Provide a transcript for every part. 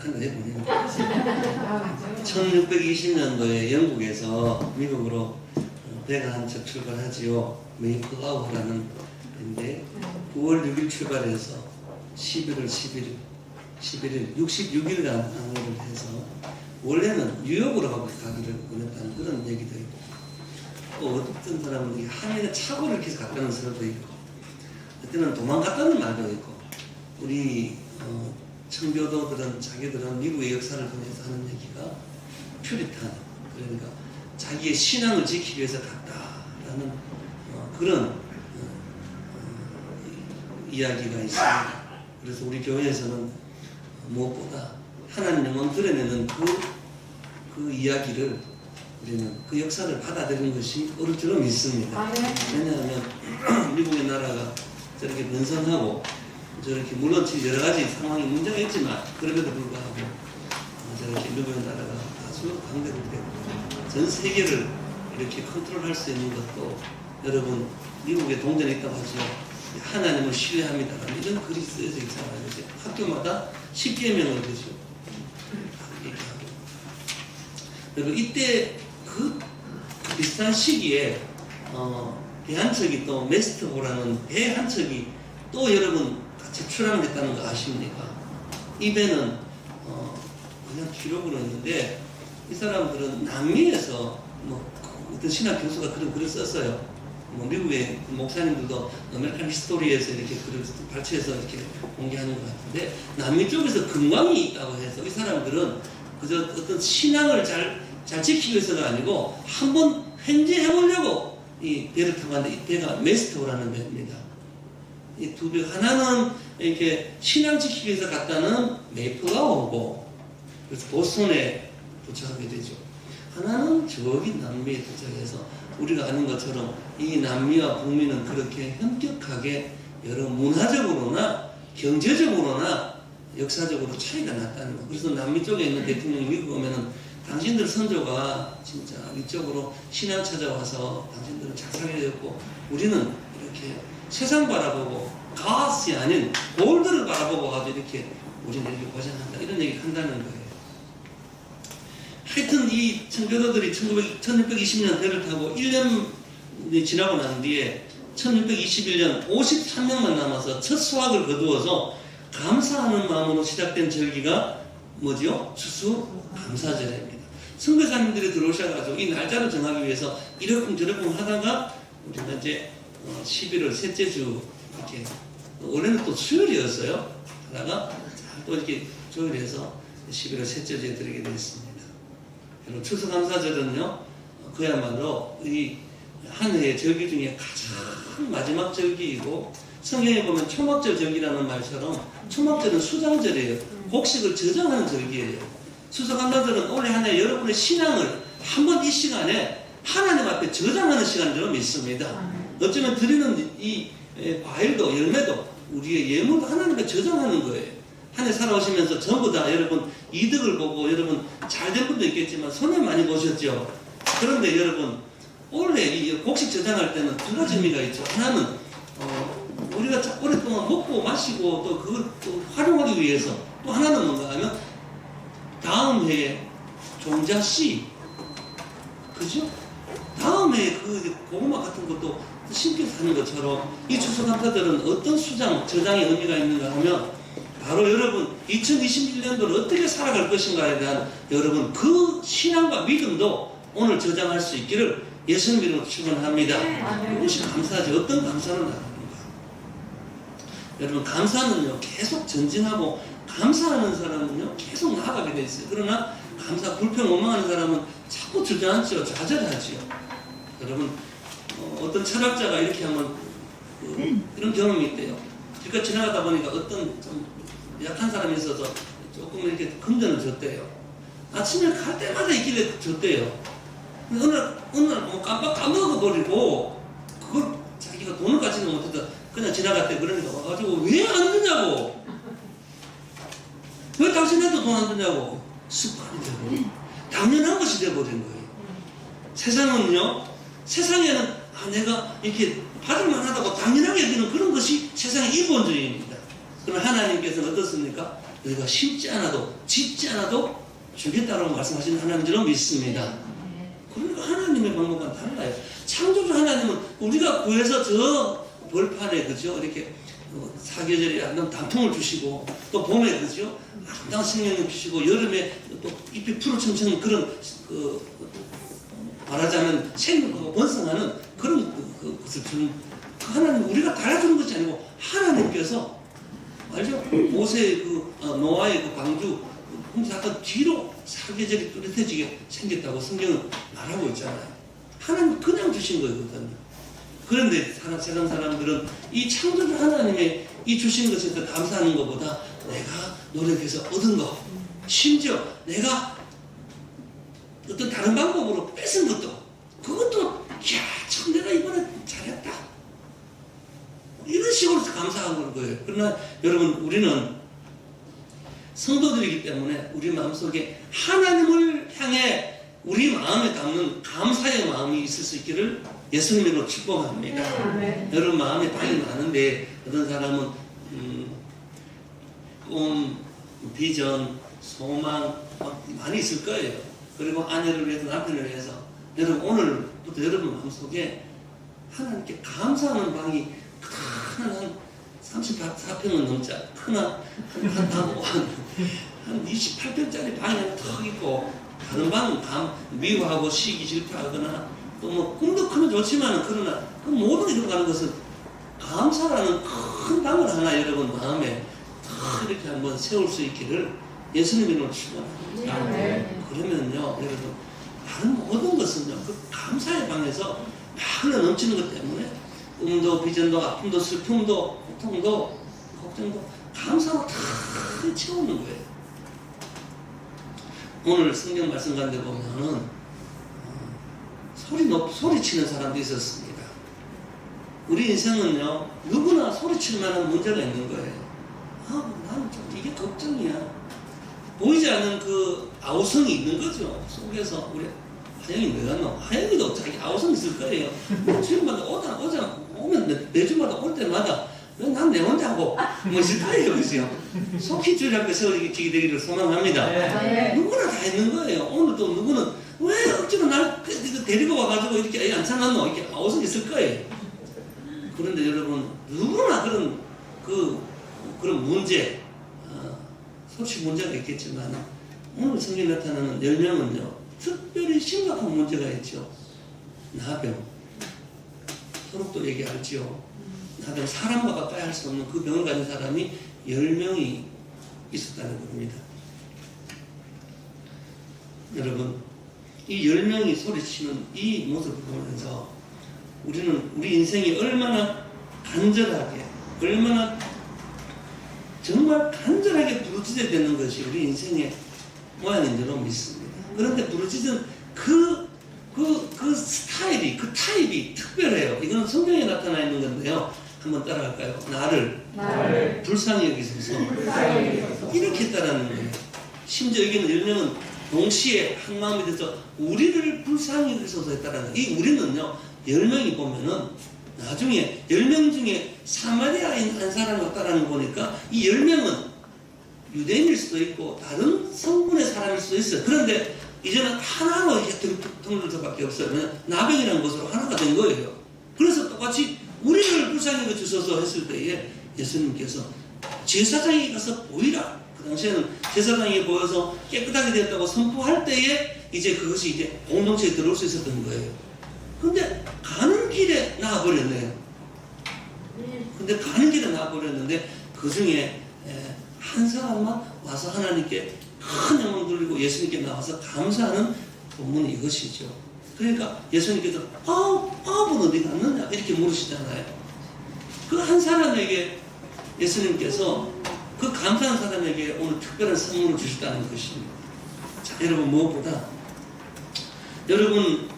하나 해보네요. 1620년도에 영국에서 미국으로 어, 배가 한 척 출발하지요. 메이플라우라는 배인데 9월 6일 출발해서 11월 11일, 11일 66일간 항해를 해서 원래는 뉴욕으로 가고 가기를 원했다는 그런 얘기도 있고 또 어떤 사람은 이 항해에 착오를 해서 갔다는 사람도 있고 그때는 도망갔다는 말도 있고 우리 어, 청교도들은 자기들은 미국의 역사를 통해서 하는 얘기가 퓨리탄 그러니까 자기의 신앙을 지키기 위해서 갔다라는 어, 그런 어, 어, 이- 이야기가 있습니다. 그래서 우리 교회에서는 무엇보다 하나님 영혼 드러내는 그, 그 이야기를 우리는 그 역사를 받아들이는 것이 옳을 줄로 믿습니다. 아, 네. 왜냐하면 미국의 나라가 저렇게 번성하고 저렇게 물론 여러 가지 상황이 문제가 있지만 그럼에도 불구하고 어, 저렇게 미국의 나라가 아주 강대국 되고 전 세계를 이렇게 컨트롤할 수 있는 것도 여러분 미국에 동전이 있다고 하죠. 하나님을 신뢰합니다라는 이런 글이 쓰여져 있잖아요. 학교마다 10개명을 그죠. 얘기하고. 그리고 이때 그 비슷한 시기에 어, 배 한 척이 또 메스트호라는 배 한 척이 또 여러분 같이 출항했다는 거 아십니까? 이 배는 어, 그냥 기록으로 있는데 이 사람들은 남미에서 뭐 어떤 신학 교수가 그런 글을 썼어요. 뭐 미국의 목사님들도 아메리칸 히스토리에서 이렇게 글을 발췌해서 이렇게 공개하는 것 같은데 남미 쪽에서 금광이 있다고 해서 이 사람들은 그저 어떤 신앙을 잘, 잘 지키기 위해서가 아니고 한번 횡재해 보려고 이 배를 타고 왔는데 이 배가 메스토라는 배입니다. 이 두 배, 하나는 이렇게 신앙 지키기 위해서 갔다는 메이플라워고 그래서 보스턴에 도착하게 되죠. 하나는 저기 남미에 도착해서 우리가 아는 것처럼 이 남미와 북미는 그렇게 현격하게 여러 문화적으로나 경제적으로나 역사적으로 차이가 났다는 거. 그래서 남미 쪽에 있는 대통령이 미국 오면은 당신들 선조가 진짜 이쪽으로 신앙 찾아와서 당신들은 잘 살려졌고 우리는 이렇게 세상 바라보고 가스이 아닌 골드를 바라보고 가지고 이렇게 우리는 이렇게 고생한다 이런 얘기 한다는 거예요. 하여튼 이 청교도들이 1900, 1620년 배를 타고 1년이 지나고 난 뒤에 1621년 53명만 남아서 첫 수확을 거두어서 감사하는 마음으로 시작된 절기가 뭐지요? 추수 감사절입니다. 선교사님들이 들어오셔가지고 이 날짜를 정하기 위해서 이러쿵 저러쿵 하다가 우리가 이제 어, 11월 셋째 주 이렇게 원래는 또 수요일이었어요. 하다가 잘또 이렇게 조율해서 11월 셋째 주에 들어게 됐습니다. 여러분 추수감사절은요 어, 그야말로 이 한 해의 절기 중에 가장 마지막 절기이고 성경에 보면 초막절 절기라는 말처럼 초막절은 수장절이에요. 곡식을 저장하는 절기예요. 추수감사절은 올해 한 해 여러분의 신앙을 한 번 이 시간에 하나님 앞에 저장하는 시간으로 믿습니다. 어쩌면 드리는 이 에, 과일도 열매도 우리의 예물도 하나님께 저장하는 거예요. 한 해 살아오시면서 전부 다 여러분 이득을 보고 여러분 잘 된 분도 있겠지만 손해 많이 보셨죠. 그런데 여러분 올해 이 곡식 저장할 때는 두 가지 의미가 있죠. 하나는 어, 우리가 자- 오랫동안 먹고 마시고 또 그걸 또 활용하기 위해서 또 하나는 뭔가 하면 다음 해에 종자 씨 그죠? 다음 해에 그 고구마 같은 것도 사는 것처럼 이 추수감사절은 어떤 수장, 저장의 의미가 있는가 하면 바로 여러분 2021년도를 어떻게 살아갈 것인가에 대한 여러분 그 신앙과 믿음도 오늘 저장할 수 있기를 예수님 이름으로 축원합니다. 그것이 감사하지 어떤 감사는 나갑니까? 여러분 감사는요 계속 전진하고 감사하는 사람은요 계속 나아가게 돼 있어요. 그러나 감사 불평 원망하는 사람은 자꾸 주저앉죠 좌절하지요. 여러분 어, 떤 철학자가 이렇게 하면 그, 이런 경험이 있대요. 길가 지나가다 보니까 어떤 좀 약한 사람이 있어서 조금 이렇게 금전을 줬대요. 아침에 갈 때마다 있길래 줬대요. 근데 어느 날, 어느 날뭐 깜빡 까먹어버리고 그걸 자기가 돈을 가지는 못해서 그냥 지나갔대. 그러니까 와가지고 왜 안 주냐고. 왜 당신한테 돈 안 주냐고. 습관이 되고 당연한 것이 돼버린 거예요. 세상은요, 세상에는 아, 내가 이렇게 받을만 하다고 당연하게 여기는 그런 것이 세상의 인본주의입니다. 그럼 하나님께서는 어떻습니까? 너희가 심지 않아도 짓지 않아도 주겠다라고 말씀하시는 하나님 줄로 믿습니다. 그러니까 하나님의 방법과 달라요. 창조주 하나님은 우리가 구해서 저 벌판에 그죠 이렇게 어, 사계절에 아름다운 단풍을 주시고 또 봄에 그죠 아름다운 생명을 주시고 여름에 또 잎이 푸르청청 그런 그 말하자면 생명하고 번성하는 그런 그, 그, 것을 주는 그 하나님 우리가 달아주는 것이 아니고 하나님께서 알죠? 모세의 그 어, 노아의 그 방주 홍수 사건 뒤로 사계절이 뚜렷해지게 생겼다고 성경은 말하고 있잖아요. 하나님 그냥 주신 거거든요. 그런데 세상 사람들은 이 창조주 하나님의 이 주신 것에 더 감사하는 것보다 내가 노력해서 얻은 것, 심지어 내가 어떤 다른 방법으로 뺏은 것도 그것도 야, 참 내가 이번에 잘했다. 이런 식으로 감사하는 거예요. 그러나 여러분 우리는 성도들이기 때문에 우리 마음속에 하나님을 향해 우리 마음에 담는 감사의 마음이 있을 수 있기를 예수님으로 축복합니다. 네. 여러분 마음에 방이 많은데 어떤 사람은 음, 꿈, 비전, 소망 막 많이 있을 거예요. 그리고 아내를 위해서 남편을 위해서 여러분 오늘부터 여러분 마음속에 하나님께 감사하는 방이 큰한 34평은 넘자 크나 한, 한, 한, 한 28평짜리 방이 하나 턱 있고 다른 방은 감 미워하고 시기 질투하거나 또 뭐 꿈도 크면 좋지만 그러나 그 모든 이런 가는 것은 감사라는 큰 방을 하나 여러분 마음에 탁 이렇게 한번 세울 수 있기를 예수님 이름으로 축원합니다. 네. 그러면요 여러분 다른 모든 것은요 그 감사의 방에서 막 흘러 넘치는 것 때문에 꿈도 비전도 아픔도 슬픔도 고통도 걱정도 감사로 다 채우는 거예요. 오늘 성경 말씀 가운데 보면은 어, 소리 높 소리치는 사람도 있었습니다. 우리 인생은요 누구나 소리칠 만한 문제가 있는 거예요. 아 나는 좀 이게 걱정이야. 보이지 않는 그 아우성이 있는 거죠 속에서 우리 하영이 왜 갔노? 하영이도 자기 아우성 있을 거예요. 주일마다 오다 오자 오면 매, 매주마다 올 때마다 왜난내 혼자 하고 뭐 있을 거예요, 그죠? 속히 주일 앞에 세워지게 되기를 소망합니다. 네. 누구나 다 있는 거예요. 오늘도 누구는 왜 억지로 날 그- 그 데리고 와가지고 이렇게 애안 찾놨노? 이렇게 아우성 있을 거예요. 그런데 여러분 누구나 그런 그 그런 문제, 어, 솔직히 문제가 있겠지만 오늘 성경에 나타나는 열 명은요 특별히 심각한 문제가 있죠. 나병. 서록도 얘기하지요. 나병 사람과 가까이 할 수 없는 그 병을 가진 사람이 열 명이 있었다는 겁니다. 여러분, 이열 명이 소리치는 이 모습을 보면서 우리는 우리 인생이 얼마나 간절하게, 얼마나 정말 간절하게 부르짖어야 되는 것이 우리 인생의 모양인 줄로 믿습니다. 그런데 부르짖은 그, 그, 그 스타일이, 그 타입이 특별해요. 이건 성경에 나타나 있는 건데요. 한번 따라갈까요? 나를 나를 불쌍히 여기소서. 이렇게 했다라는 거예요. 심지어 여기는 열명은 동시에 한 마음이 돼서 우리를 불쌍히 여기소서 했다라는 거예요. 이 우리는요, 열 명이 보면은 나중에 열명 중에 사마리아인 한 사람이 왔다라는 거 보니까 이열 명은 유대인일 수도 있고 다른 성분의 사람일 수도 있어요. 그런데 이제는 하나로 이렇게 통일 수밖에 없어요. 나병이라는 것으로 하나가 된 거예요. 그래서 똑같이 우리를 불쌍히 여주소서 했을 때에 예수님께서 제사장이 가서 보이라. 그 당시에는 제사장이 보여서 깨끗하게 되었다고 선포할 때에 이제 그것이 이제 공동체에 들어올 수 있었던 거예요. 근데 가는 길에 나와버렸네요. 근데 가는 길에 나와버렸는데 그 중에 한 사람만 와서 하나님께 큰 영광 돌리고 예수님께 나와서 감사하는 본문이 이것이죠. 그러니까 예수님께서 아우 아우는 어디 갔느냐 이렇게 물으시잖아요. 그 한 사람에게 예수님께서 그 감사한 사람에게 오늘 특별한 선물을 주셨다는 것입니다. 자, 여러분 무엇보다 여러분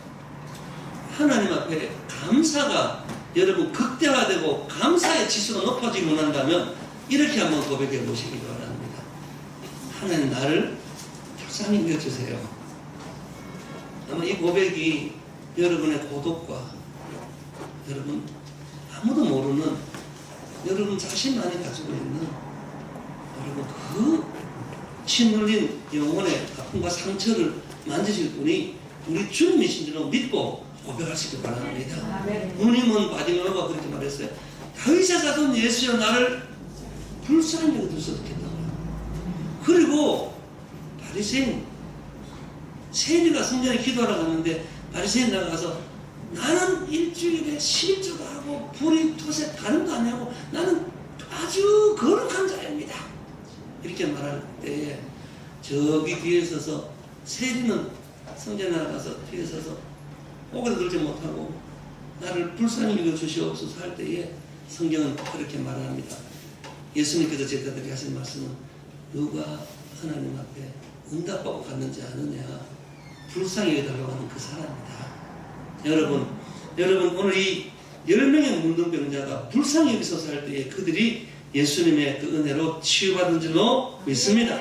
하나님 앞에 감사가 여러분 극대화되고 감사의 지수가 높아지고 난다면 이렇게 한번 고백해 보시기 바랍니다. 하나님 나를 불쌍히 여겨주세요. 아마 이 고백이 여러분의 고독과 여러분 아무도 모르는 여러분 자신만이 가지고 있는 그리고 그침 흘린 영혼의 아픔과 상처를 만지실 분이 우리 주님이신 줄로 믿고 고백하시기 바랍니다. 부모님은 바디메오가 그렇게 말했어요. 다윗의 자손 예수여 나를 불쌍히 여겨서 좋겠다고. 그리고 바리새인 세리가 성전에 기도하러 갔는데 바리새인 나가서 나는 일주일에 11조도 하고 불이 톳에 가는도 안 하고 나는 아주 거룩한 자입니다. 이렇게 말할 때에 저기 뒤에 서서 세리는 성전에 나가서 뒤에 서서 오그도 들지 못하고 나를 불쌍히 여겨 주시옵소서 할 때에 성경은 그렇게 말합니다. 예수님께서 제자들에게 하신 말씀은 누가 하나님 앞에 응답받고 갔는지 아느냐 불쌍히 여겨달라고 하는 그 사람이다. 여러분, 여러분 오늘 이 10명의 문둥병자가 불쌍히 여기서서 할 때에 그들이 예수님의 그 은혜로 치유받은 줄로 믿습니다.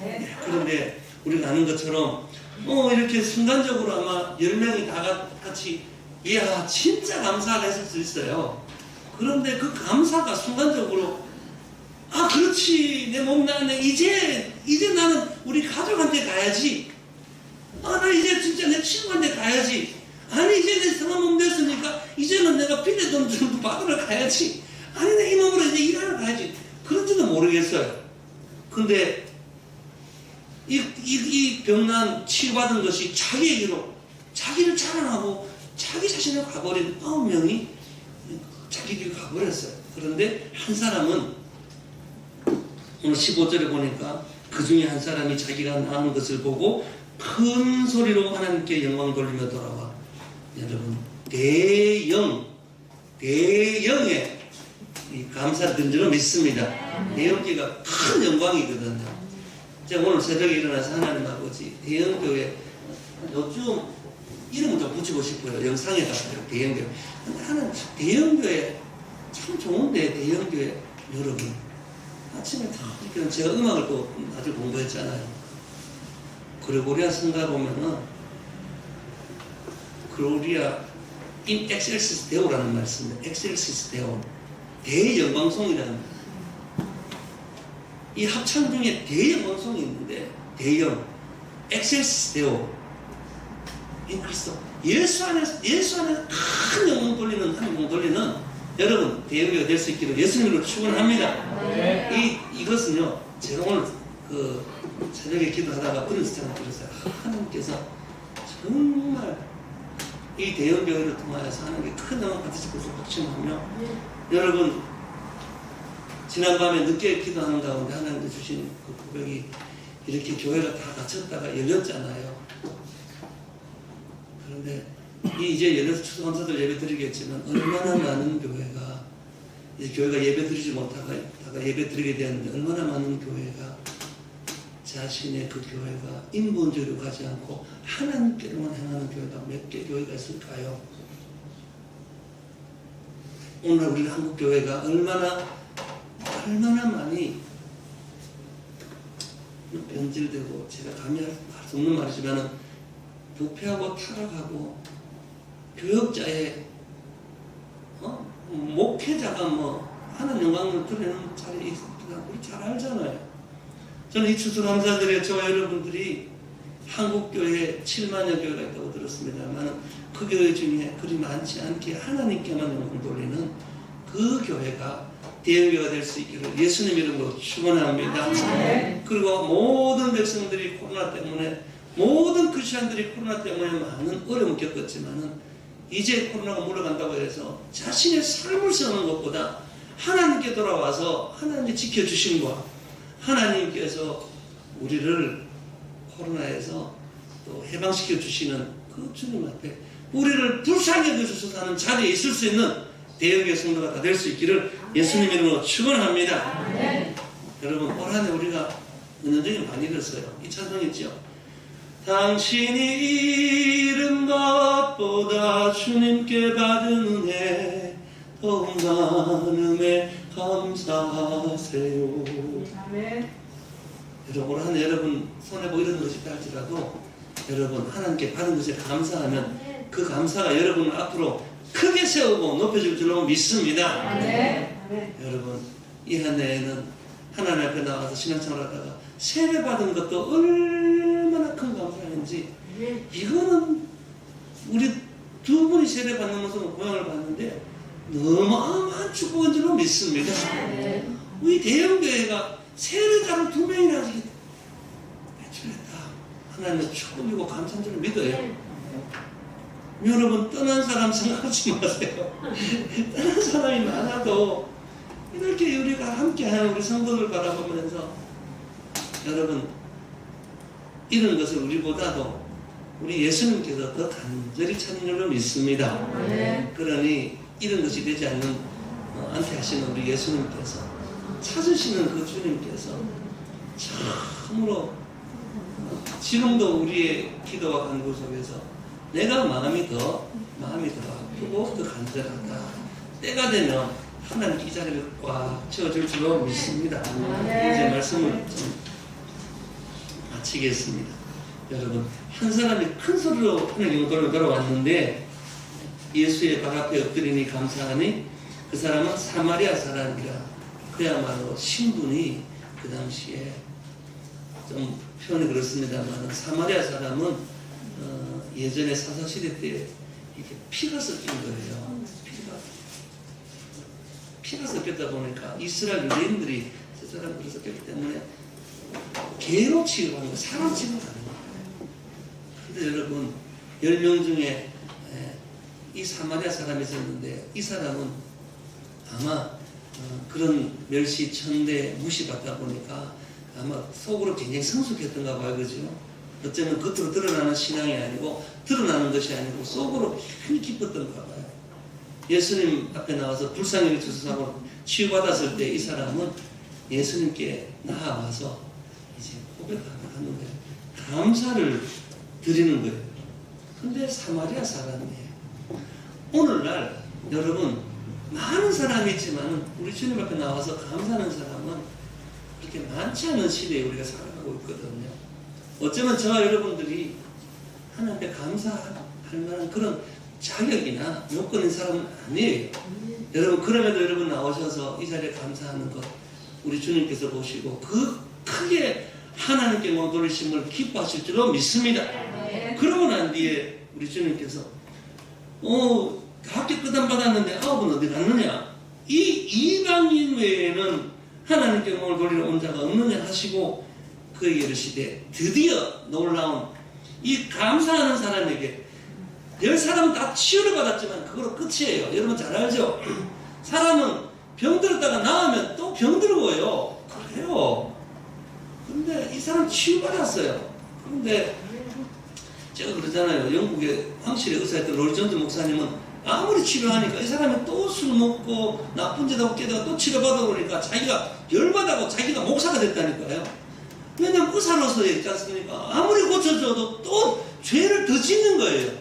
네, 그런데 우리가 아는 것처럼 어 이렇게 순간적으로 아마 10명이 다 같- 같이. 이야 진짜 감사하다 했을 수 있어요. 그런데 그 감사가 순간적으로 아 그렇지. 내 몸 나네 이제 이제 나는 우리 가족한테 가야지. 아 나 이제 진짜 내 친구한테 가야지. 아니 이제 내 성한 몸 됐으니까 이제는 내가 빚내 돈좀 받으러 가야지. 아니 내 이 몸으로 이제 일하러 가야지. 그런지도 모르겠어요. 근데 이, 이, 이 병난 치유받은 것이 자기에게로 자기를 자랑하고 자기 자신을 가버린 아홉 명이 자기 길 가버렸어요. 그런데 한 사람은 오늘 15절에 보니까 그 중에 한 사람이 자기가 나은 것을 보고 큰 소리로 하나님께 영광 돌리며 돌아와 여러분 대영 대영의 이 감사드린 줄로 믿습니다. 대영기가 큰 영광이거든요. 제가 오늘 새벽에 일어나서 하나님 아버지 대형교회 요즘 이름을 좀 붙이고 싶어요. 영상에 가서 대형교회. 나는 대형교회 참 좋은데 대형교회 여러분 아침에 다 이렇게 제가 음악을 또 아주 공부했잖아요. 그레고리아 성가 보면은 그로리아 인 엑셀시스 데오라는 말씀입니다. 엑셀시스 데오 대영광송이라는 이 합창 중에 대영광송이 있는데 대영 엑셀시스 데오 인 그리스도 예수 안에서 예수 안에서 큰 영광 돌리는 한 영광 돌리는 여러분 대형교가 될 수 있기를 예수님으로 축원합니다. 네. 이 이것은요 제가 오늘 그 저녁에 기도하다가 그런 생각 들었어요. 하나님께서 정말 이 대형 교회를 통하여서 하나님께 큰 영광 받으실 것을 확신하며 여러분 지난밤에 늦게 기도하는 가운데 하나님께 주신 그 고백이 이렇게 교회가 다 닫혔다가 열렸잖아요. 이 이제 열려서 추수감사들 예배 드리겠지만 얼마나 많은 교회가 이제 교회가 예배 드리지 못하다가 예배 드리게 되었는데 얼마나 많은 교회가 자신의 그 교회가 인본주의로 가지 않고 하나님께로만 행하는 교회가 몇 개 교회가 있을까요? 오늘 우리 한국 교회가 얼마나 얼마나 많이 변질되고 제가 감히 할 수 없는 말이지만은 부패하고 타락하고 교역자의 어? 목회자가 뭐 하는 영광을 드리는 자리에 있습니다. 우리 잘 알잖아요. 저는 이 추수감사들에 저와 여러분들이 한국교회 7만여 교회가 있다고 들었습니다만 그 교회 중에 그리 많지 않게 하나님께만 영광 돌리는 그 교회가 대형교회가 될 수 있기를 예수님 이름으로 축원합니다. 그리고 모든 백성들이 코로나 때문에 모든 크리스천들이 코로나 때문에 많은 어려움을 겪었지만은 이제 코로나가 물러간다고 해서 자신의 삶을 사는 것보다 하나님께 돌아와서 하나님이 지켜주심과 하나님께서 우리를 코로나에서 또 해방시켜 주시는 그 주님 앞에 우리를 불쌍히 여겨주셔서 하는 자리에 있을 수 있는 대형의 성도가 다 될 수 있기를 예수님 이름으로 축원합니다. 여러분 올 한해 우리가 은연중에 많이. 이 찬송 있죠? 당신이 잃은 것보다 주님께 받은 은혜 더욱 많음에 감사하세요. 아멘. 여러분 한 여러분 손에 보이는 것이 할지라도 여러분 하나님께 받은 것에 감사하면 그 감사가 여러분을 앞으로 크게 세우고 높여줄 줄로 믿습니다. 아멘. 아멘. 여러분 이 한 해에는 하나님 앞에 나와서 신앙생활 하다가 세례 받은 것도 얼 마나 큰 감사인지 이거는 우리 두 분이 세례 받는 모습은 고향을 봤는데 너무한 축복인 줄로 믿습니다. 우리 대형교회가 세례자를 두 명이나 배출했다. 하나님의 축복이고 감사한 줄 믿어요. 여러분 떠난 사람 생각하지 마세요. 떠난 사람이 많아도 이렇게 우리가 함께하는 우리 성도들 바라보면서 여러분 이런 것을 우리보다도 우리 예수님께서 더 간절히 찾는 줄로 믿습니다. 그러니 이런 것이 되지 않는 어, 않게 하시는 우리 예수님께서 찾으시는 그 주님께서 참으로 어, 지금도 우리의 기도와 간구 속에서 내가 마음이 더 마음이 더 아프고 더 간절하다 때가 되면 하나님 이 자리를 꽉 채워줄 줄로 믿습니다. 이제 말씀을 좀 마치겠습니다. 여러분 한 사람이 큰 소리로 하나님 영광을 돌아왔는데 예수의 발 앞에 엎드리니 감사하니 그 사람은 사마리아 사람이라 그야말로 신분이 그 당시에 좀 표현이 그렇습니다만 사마리아 사람은 어, 예전에 사사시대 때 이렇게 피가 섞인 거예요. 피가 피가 섞였다 보니까 이스라엘 유대인들이 저 사람들이 섞였기 때문에 개로 취급하는 거, 사람 취급하는 거예요. 근데 여러분, 10명 중에 에, 이 사마리아 사람이 있었는데 이 사람은 아마 어, 그런 멸시, 천대, 무시받다 보니까 아마 속으로 굉장히 성숙했던가 봐요. 그죠? 어쩌면 겉으로 드러나는 신앙이 아니고 드러나는 것이 아니고 속으로 굉장히 기뻤던가 봐요. 예수님 앞에 나와서 불쌍히 주사하고 치유받았을 때 이 사람은 예수님께 나아와서 이제 고백하는 거예요. 감사를 드리는 거예요. 근데 사마리아 사람이에요. 오늘날 여러분 많은 사람이 있지만 우리 주님 앞에 나와서 감사하는 사람은 그렇게 많지 않은 시대에 우리가 살아가고 있거든요. 어쩌면 저와 여러분들이 하나님께 감사할 만한 그런 자격이나 요건인 사람은 아니에요. 여러분 그럼에도 여러분 나오셔서 이 자리에 감사하는 것 우리 주님께서 보시고 그 크게 하나님께 뭐 돌리심을 기뻐하실 줄로 믿습니다. 그러고 난 뒤에 우리 주님께서 어 학교 끄담 받았는데 아홉은 어디 갔느냐? 이 이방인 외에는 하나님께 몸을 돌리러 온 자가 없느냐 하시고 그에게 이르시되 드디어 놀라운 이 감사하는 사람에게 열 사람은 다 치유를 받았지만 그거로 끝이에요. 여러분 잘 알죠? 사람은 병들었다가 나으면 또 병들고요. 그래요. 근데 이 사람 치유받았어요. 그런데 제가 그러잖아요. 영국의 황실의 의사였던 로리존드 목사님은 아무리 치료하니까 이 사람이 또 술 먹고 나쁜 짓 하고 깨다가 또 치료받아 보니까 자기가 열받아고 자기가 목사가 됐다니까요. 왜냐면 의사로서 있지 않습니까? 아무리 고쳐줘도 또 죄를 더 짓는 거예요.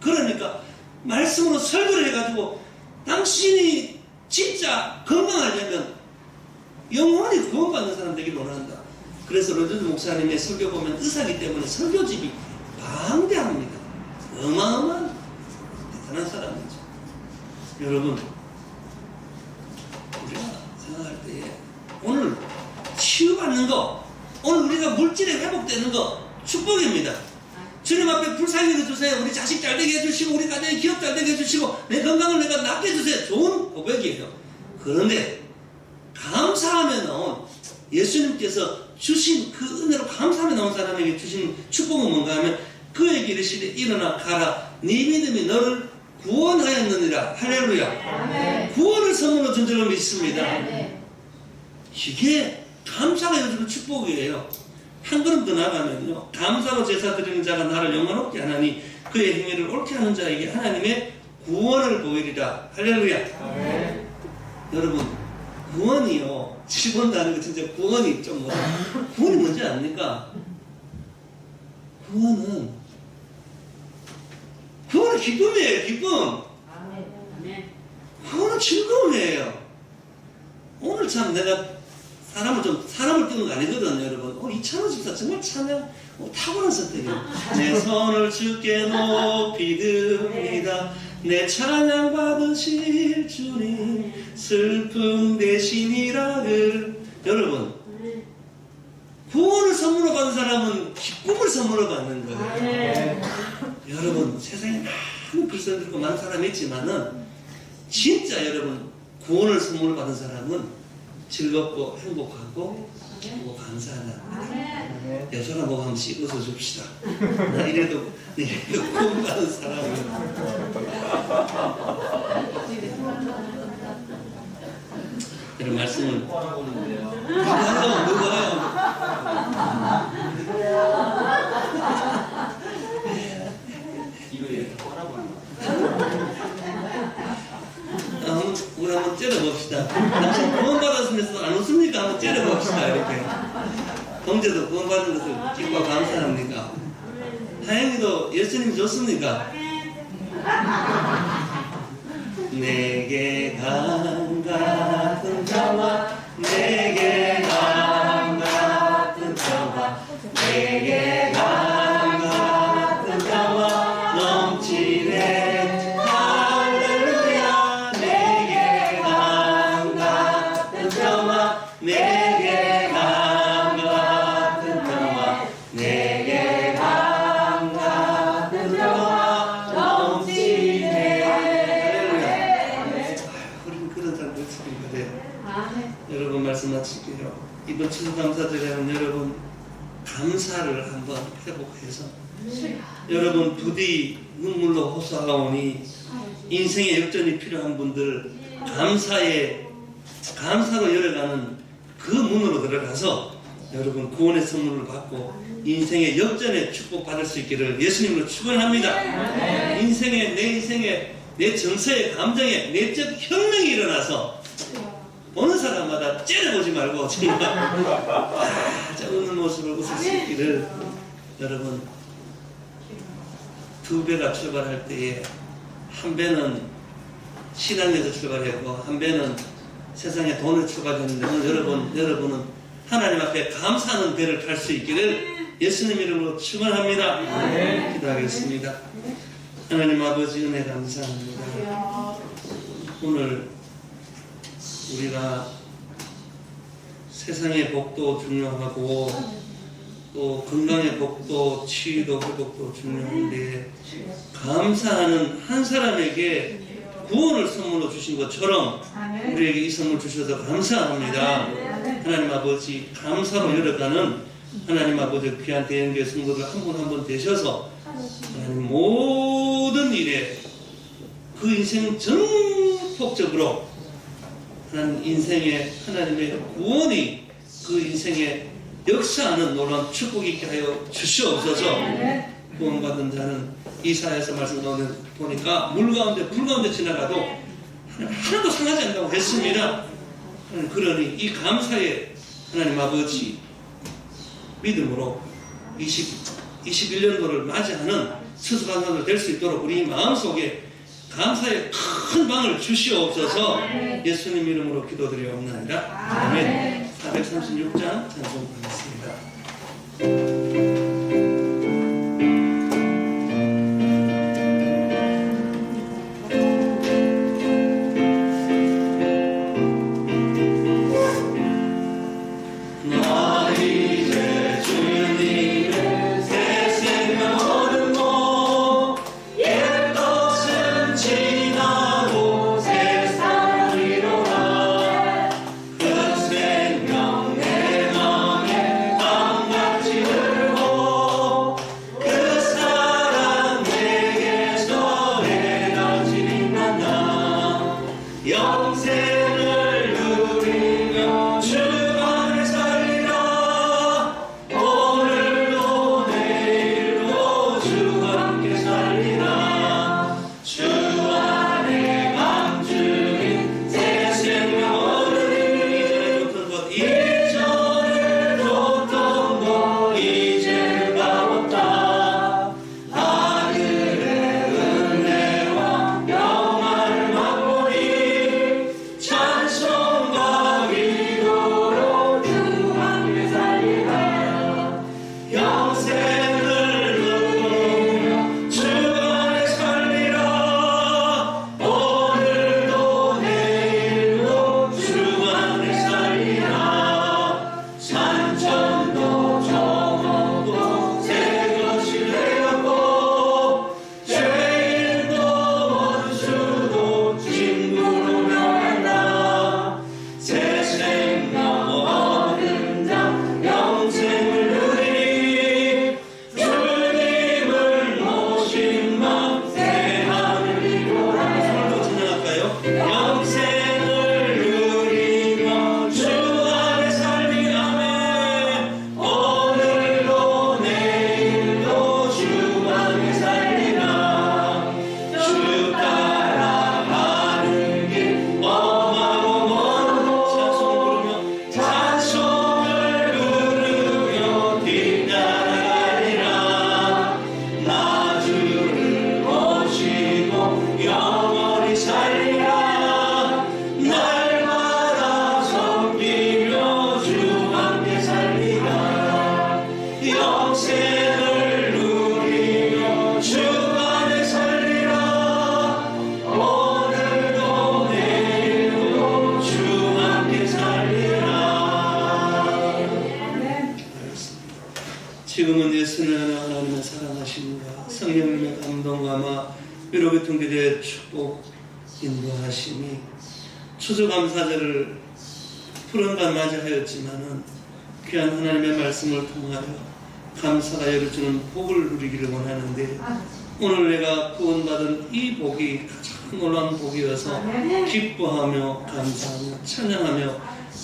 그러니까 말씀으로 설교를 해가지고 당신이 진짜 건강하려면 영원히 구원받는 사람 되기를 원한다. 그래서 로전드 목사님의 설교 보면 의사기 때문에 설교집이 방대합니다. 어마어마한 대단한 사람이죠. 여러분, 우리가 생각할 때에 오늘 치유받는 거, 오늘 우리가 물질에 회복되는 거 축복입니다. 주님 앞에 불쌍히 해주세요. 우리 자식 잘 되게 해주시고, 우리 가정이 기업 잘 되게 해주시고, 내 건강을 내가 낫게 해주세요. 좋은 고백이에요. 그런데 감사하며 나온 예수님께서 주신 그 은혜로 감사하며 나온 사람에게 주신 축복은 뭔가 하면 그에게 이르시되 일어나 가라. 네 믿음이 너를 구원하였느니라. 할렐루야. 구원을 선물로 준 줄로 믿습니다. 이게 감사가 요즘 축복이에요. 한 걸음 더 나가면요. 감사로 제사 드리는 자가 나를 영원롭게 하나니 그의 행위를 옳게 하는 자에게 하나님의 구원을 보이리라. 할렐루야. 여러분 구원이요. 집원다는 거 진짜 구원이 좀 뭐. 구원이 뭔지 압니까? 구원은 구원은 기쁨이에요. 기쁨. 구원은 즐거움이에요. 오늘 참 내가 사람을 좀 사람을 띄는 거 아니거든요, 여러분. 어, 이찬호 집사 정말 찬양 어, 탁월한 선택이에요. 내 손을 주께 높이 듭니다. 내 찬양 받으실 주님 슬픔 대신이라를 여러분 구원을 선물로 받는 사람은 기쁨을 선물로 받는 거예요. 아멘. 여러분 세상에 많은 불선들고 많은 사람이 있지만은 진짜 여러분 구원을 선물로 받은 사람은 즐겁고 행복하고 그리고 감사하다. 여자가 뭐 한번 씹어서 줍시다. 나 이래도 이래도 구원 받은 사람은 이런 말씀을 누가 해요? 누가 해요? 아, 한번 우리 한번 째려봅시다. 당신 구원받았으면서 안 웃습니까? 한번 째려봅시다. 이렇게. 형제도 구원받은 것을 기뻐 감사합니까? 하영이도 예수님 좋습니까? 내게 강 같은 자와 내게 마칠게요. 이번 추수감사절에는 여러분 감사를 한번 회복해서 여러분 부디 눈물로 호소하오니 인생의 역전이 필요한 분들 감사에 감사로 열어가는 그 문으로 들어가서 여러분 구원의 선물을 받고 인생의 역전의 축복 받을 수 있기를 예수님으로 축원합니다. 인생의 내 인생의 내 정서의 감정에 내적 혁명이 일어나서 어느 사람마다 째려보지 말고 정말 아, 저 웃는 모습을 웃을 수 있기를 여러분 두 배가 출발할 때에 한 배는 신앙에서 출발했고 한 배는 세상에 돈을 출발했는데 오늘 여러분 여러분은 하나님 앞에 감사하는 배를 탈 수 있기를 예수님 이름으로 축원합니다. 기도하겠습니다. 하나님 아버지 은혜 감사합니다. 오늘 우리가 세상의 복도 중요하고 또 건강의 복도, 치유도 회복도 중요한데 감사하는 한 사람에게 구원을 선물로 주신 것처럼 우리에게 이 선물 주셔서 감사합니다. 하나님 아버지 감사로 열어가는 하나님 아버지 귀한 대형교회 성도들 한 분 한 분 되셔서 하나님 모든 일에 그 인생 전폭적으로 하나님 인생의 하나님의 구원이 그 인생에 역사하는 놀라운 축복이 있게 하여 주시옵소서. 구원받은 자는 이사에서 말씀 가운데 보니까 물 가운데 불 가운데 지나가도 하나도 상하지 않는다고 했습니다. 하나님 그러니 이 감사의 하나님 아버지 믿음으로 20, 21년도를 맞이하는 수수관사들 될 수 있도록 우리 마음속에 감사의 큰 방을 주시옵소서 예수님 이름으로 기도드리옵나이다. 아멘. 436장 찬송하겠습니다. 감사가 열어주는 복을 누리기를 원하는데 오늘 내가 구원받은 이 복이 가장 놀라운 복이어서 기뻐하며 감사하며 찬양하며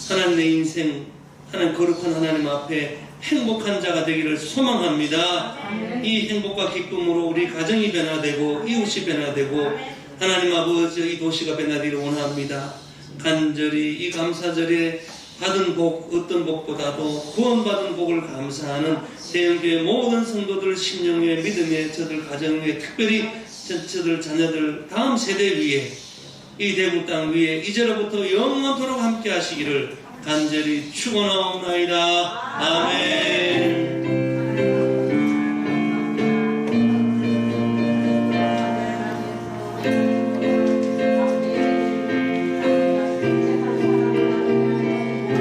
하나님 내 인생 하나님 거룩한 하나님 앞에 행복한 자가 되기를 소망합니다. 이 행복과 기쁨으로 우리 가정이 변화되고 이웃이 변화되고 하나님 아버지 이 도시가 변화되기를 원합니다. 간절히 이 감사절에 받은 복 어떤 복보다도 구원받은 복을 감사하는 대형교회 모든 성도들 심령의 믿음의 저들 가정에 특별히 저- 저들 자녀들 다음 세대 위에 이 대국 땅 위에 이제로부터 영원토록 함께 하시기를 간절히 축원하옵나이다. 아멘.